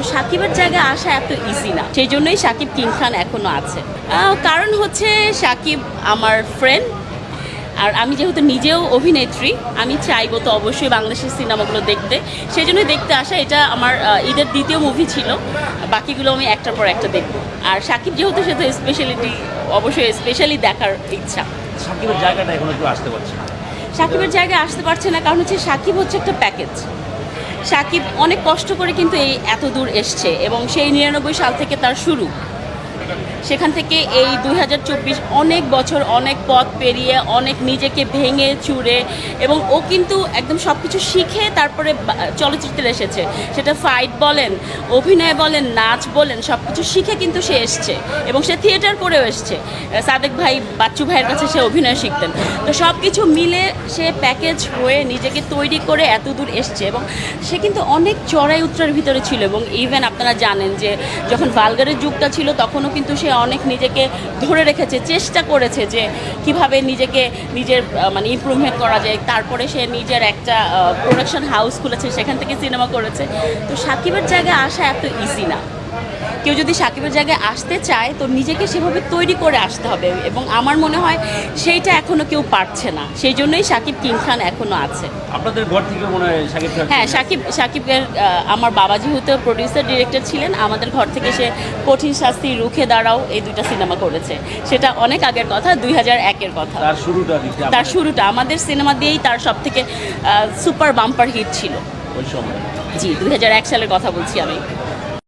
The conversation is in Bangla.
তো সাকিবের জায়গায় আসা এত ইজি না। সেই জন্যই সাকিব কিং খান এখনও আছে। কারণ হচ্ছে সাকিব আমার ফ্রেন্ড আর আমি যেহেতু নিজেও অভিনেত্রী আমি চাইব তো অবশ্যই বাংলাদেশের সিনেমাগুলো দেখতে। সেই জন্যই দেখতে আসা এটা আমার ঈদের দ্বিতীয় মুভি ছিল। বাকিগুলো আমি একটার পর একটা দেখব। আর সাকিব যেহেতু সেহেতু স্পেশালিটি অবশ্যই স্পেশালি দেখার ইচ্ছা। সাকিবের জায়গাটা এখনও কেউ আসতে পারছে সাকিবের জায়গায় আসতে পারছে না কারণ হচ্ছে সাকিব হচ্ছে একটা প্যাকেজ সাকিব অনেক কষ্ট করে কিন্তু এই এত দূর এসছে এবং সেই নিরানব্বই সাল থেকে তার শুরু। সেখান থেকে এই দুই হাজার চব্বিশ অনেক বছর, অনেক পথ পেরিয়ে, অনেক নিজেকে ভেঙে চুরে এবং ও কিন্তু একদম সব কিছু শিখে তারপরে চলচ্চিত্রে এসেছে। সেটা ফাইট বলেন, অভিনয় বলেন, নাচ বলেন সব কিছু শিখে কিন্তু সে এসছে এবং সে থিয়েটার করেও এসছে। সাদেক ভাই, বাচ্চু ভাইয়ের কাছে সে অভিনয় শিখতেন। তো সব কিছু মিলে সে প্যাকেজ হয়ে নিজেকে তৈরি করে এত দূর এসছে এবং সে কিন্তু অনেক চড়াই উত্তরের ভিতরে ছিল এবং ইভেন আপনারা জানেন যে যখন ভালগারের যুগটা ছিল তখনও কিন্তু সে অনেক নিজেকে ধরে রেখেছে, চেষ্টা করেছে যে কীভাবে নিজেকে নিজের মানে ইমপ্রুভমেন্ট করা যায়। তারপরে সে নিজের একটা প্রোডাকশন হাউস খুলেছে, সেখান থেকে সিনেমা করেছে। তো সাকিবের জায়গায় আসা এত ইজি না। কেউ যদি সাকিবের জায়গায় আসতে চায় তো নিজেকে সেভাবে তৈরি করে আসতে হবে। এবং আমার মনে হয় সেইটা এখনও কেউ পারছে না। সেই জন্যই সাকিব কিং খান এখনও আছে। আপনাদের ঘর থেকে মনে হয় সাকিব হ্যাঁ সাকিব সাকিবের আমার বাবা যেহেতু প্রডিউসার ডিরেক্টর ছিলেন আমাদের ঘর থেকে সে কঠিন শাস্তি রুখে দাঁড়াও এই দুইটা সিনেমা করেছে। সেটা অনেক আগের কথা দুই হাজার একের কথা। তার শুরুটা তার শুরুটা আমাদের সিনেমা দিয়েই তার সব থেকে সুপার বাম্পার হিট ছিল। ওই সময়। জি দুই হাজার এক সালের কথা বলছি আমি।